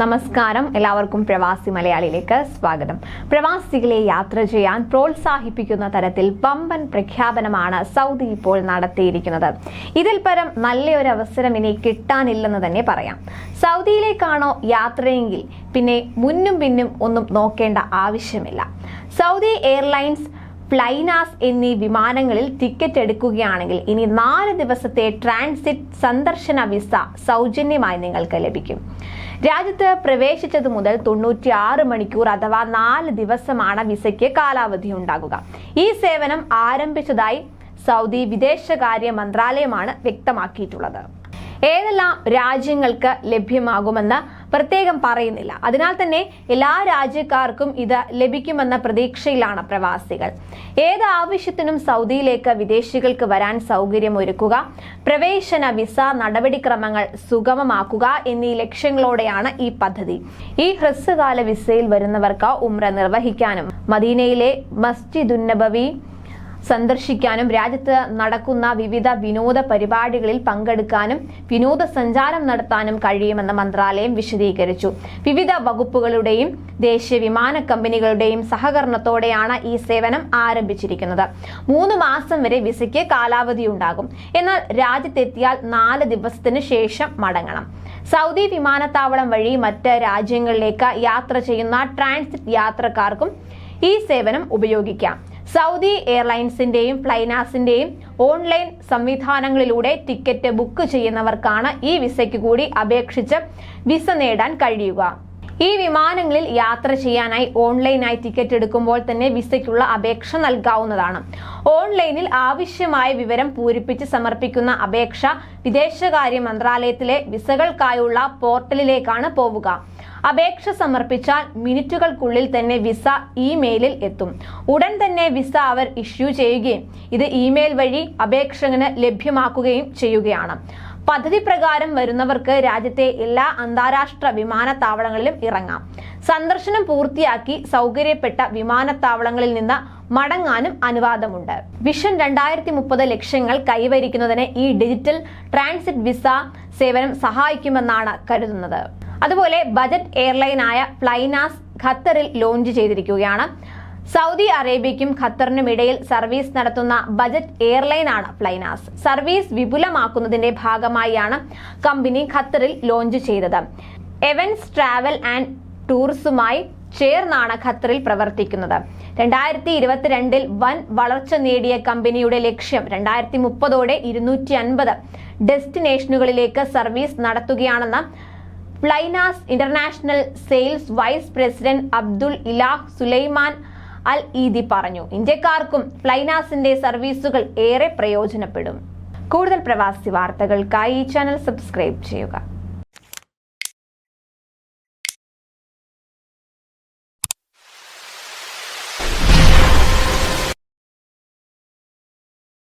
നമസ്കാരം. എല്ലാവർക്കും പ്രവാസി മലയാളിയിലേക്ക് സ്വാഗതം. പ്രവാസികളെ യാത്ര ചെയ്യാൻ പ്രോത്സാഹിപ്പിക്കുന്ന തരത്തിൽ വമ്പൻ പ്രഖ്യാപനമാണ് സൗദി ഇപ്പോൾ നടത്തിയിരിക്കുന്നത്. ഇതിൽ പരം നല്ലൊരു അവസരം ഇനി കിട്ടാനില്ലെന്ന് തന്നെ പറയാം. സൗദിയിലേക്കാണോ യാത്രയെങ്കിൽ പിന്നെ മുന്നും പിന്നും ഒന്നും നോക്കേണ്ട ആവശ്യമില്ല. സൗദി എയർലൈൻസ് ഫ്ലൈനാസ് എന്നീ വിമാനങ്ങളിൽ ടിക്കറ്റ് എടുക്കുകയാണെങ്കിൽ ഇനി നാല് ദിവസത്തെ ട്രാൻസിറ്റ് സന്ദർശന വിസ സൗജന്യമായി നിങ്ങൾക്ക് ലഭിക്കും. രാജ്യത്ത് പ്രവേശിച്ചത് മുതൽ തൊണ്ണൂറ്റി ആറ് മണിക്കൂർ അഥവാ നാല് ദിവസമാണ് വിസയ്ക്ക് കാലാവധി ഉണ്ടാകുക. ഈ സേവനം ആരംഭിച്ചതായി സൗദി വിദേശകാര്യ മന്ത്രാലയമാണ് വ്യക്തമാക്കിയിട്ടുള്ളത്. ഏതെല്ലാം രാജ്യങ്ങൾക്ക് ലഭ്യമാകുമെന്ന് പ്രത്യേകം പറയുന്നില്ല. അതിനാൽ തന്നെ എല്ലാ രാജ്യക്കാർക്കും ഇത് ലഭിക്കുമെന്ന പ്രതീക്ഷയിലാണ് പ്രവാസികൾ. ഏത് ആവശ്യത്തിനും സൗദിയിലേക്ക് വിദേശികൾക്ക് വരാൻ സൗകര്യം ഒരുക്കുക പ്രവേശന വിസ നടപടിക്രമങ്ങൾ സുഗമമാക്കുക എന്നീ ലക്ഷ്യങ്ങളോടെയാണ് ഈ പദ്ധതി. ഈ ഹ്രസ്വകാല വിസയിൽ വരുന്നവർക്ക് ഉമ്ര നിർവഹിക്കാനും മദീനയിലെ മസ്ജിദുൻ നബവി സന്ദർശിക്കാനും രാജ്യത്ത് നടക്കുന്ന വിവിധ വിനോദ പരിപാടികളിൽ പങ്കെടുക്കാനും വിനോദസഞ്ചാരം നടത്താനും കഴിയുമെന്ന് മന്ത്രാലയം വിശദീകരിച്ചു. വിവിധ വകുപ്പുകളുടെയും ദേശീയ വിമാന കമ്പനികളുടെയും സഹകരണത്തോടെയാണ് ഈ സേവനം ആരംഭിച്ചിരിക്കുന്നത്. മൂന്ന് മാസം വരെ വിസയ്ക്ക് കാലാവധി ഉണ്ടാകും. എന്നാൽ രാജ്യത്തെത്തിയാൽ നാല് ദിവസത്തിന് ശേഷം മടങ്ങണം. സൗദി വിമാനത്താവളം വഴി മറ്റ് രാജ്യങ്ങളിലേക്ക് യാത്ര ചെയ്യുന്ന ട്രാൻസിറ്റ് യാത്രക്കാർക്കും ഈ സേവനം ഉപയോഗിക്കാം. സൗദി എയർലൈൻസിന്റെയും ഫ്ലൈനാസിന്റെയും ഓൺലൈൻ സംവിധാനങ്ങളിലൂടെ ടിക്കറ്റ് ബുക്ക് ചെയ്യുന്നവർക്കാണ് ഈ വിസയ്ക്ക് കൂടി അപേക്ഷിച്ച് വിസ നേടാൻ കഴിയുക. ഈ വിമാനങ്ങളിൽ യാത്ര ചെയ്യാനായി ഓൺലൈനായി ടിക്കറ്റ് എടുക്കുമ്പോൾ തന്നെ വിസയ്ക്കുള്ള അപേക്ഷ നൽകാവുന്നതാണ്. ഓൺലൈനിൽ ആവശ്യമായ വിവരം പൂരിപ്പിച്ച് സമർപ്പിക്കുന്ന അപേക്ഷ വിദേശകാര്യ മന്ത്രാലയത്തിലെ വിസകൾക്കായുള്ള പോർട്ടലിലേക്കാണ് പോവുക. അപേക്ഷ സമർപ്പിച്ചാൽ മിനിറ്റുകൾക്കുള്ളിൽ തന്നെ വിസ ഇമെയിലിൽ എത്തും. ഉടൻ തന്നെ വിസ അവർ ഇഷ്യൂ ചെയ്യുകയും ഇത് ഇമെയിൽ വഴി അപേക്ഷകന് ലഭ്യമാക്കുകയും ചെയ്യുകയാണ്. പദ്ധതി പ്രകാരം വരുന്നവർക്ക് രാജ്യത്തെ എല്ലാ അന്താരാഷ്ട്ര വിമാനത്താവളങ്ങളിലും ഇറങ്ങാം. സന്ദർശനം പൂർത്തിയാക്കി സൗകര്യപ്പെട്ട വിമാനത്താവളങ്ങളിൽ നിന്ന് മടങ്ങാനും അനുവാദമുണ്ട്. വിഷൻ രണ്ടായിരത്തി മുപ്പത് ലക്ഷ്യങ്ങൾ കൈവരിക്കുന്നതിന് ഈ ഡിജിറ്റൽ ട്രാൻസിറ്റ് വിസ സേവനം സഹായിക്കുമെന്നാണ് കരുതുന്നത്. അതുപോലെ ബജറ്റ് എയർലൈനായ ഫ്ലൈനാസ് ഖത്തറിൽ ലോഞ്ച് ചെയ്തിരിക്കുകയാണ്. സൗദി അറേബ്യയ്ക്കും ഖത്തറിനും ഇടയിൽ സർവീസ് നടത്തുന്ന ബജറ്റ് എയർലൈനാണ് ഫ്ലൈനാസ്. സർവീസ് വിപുലമാക്കുന്നതിന്റെ ഭാഗമായാണ് കമ്പനി ഖത്തറിൽ ലോഞ്ച് ചെയ്തത്. എവൻസ് ട്രാവൽ ആൻഡ് ടൂറിസവുമായി ചേർന്നാണ് ഖത്തറിൽ പ്രവർത്തിക്കുന്നത്. രണ്ടായിരത്തി ഇരുപത്തിരണ്ടിൽ വൻ വളർച്ച നേടിയ കമ്പനിയുടെ ലക്ഷ്യം രണ്ടായിരത്തി മുപ്പതോടെ ഇരുന്നൂറ്റി അൻപത് ഡെസ്റ്റിനേഷനുകളിലേക്ക് സർവീസ് നടത്തുകയാണെന്ന് Flynas international sales vice president Abdul Ilah Sulaiman Al Edhi പറഞ്ഞു. ഇന്ത്യക്കാർക്കും ഫ്ലൈനാസിന്റെ സർവീസുകൾ ഏറെ പ്രയോജനപ്പെടും. കൂടുതൽ പ്രവാസി വാർത്തകൾക്കായി ഈ ചാനൽ സബ്സ്ക്രൈബ് ചെയ്യുക.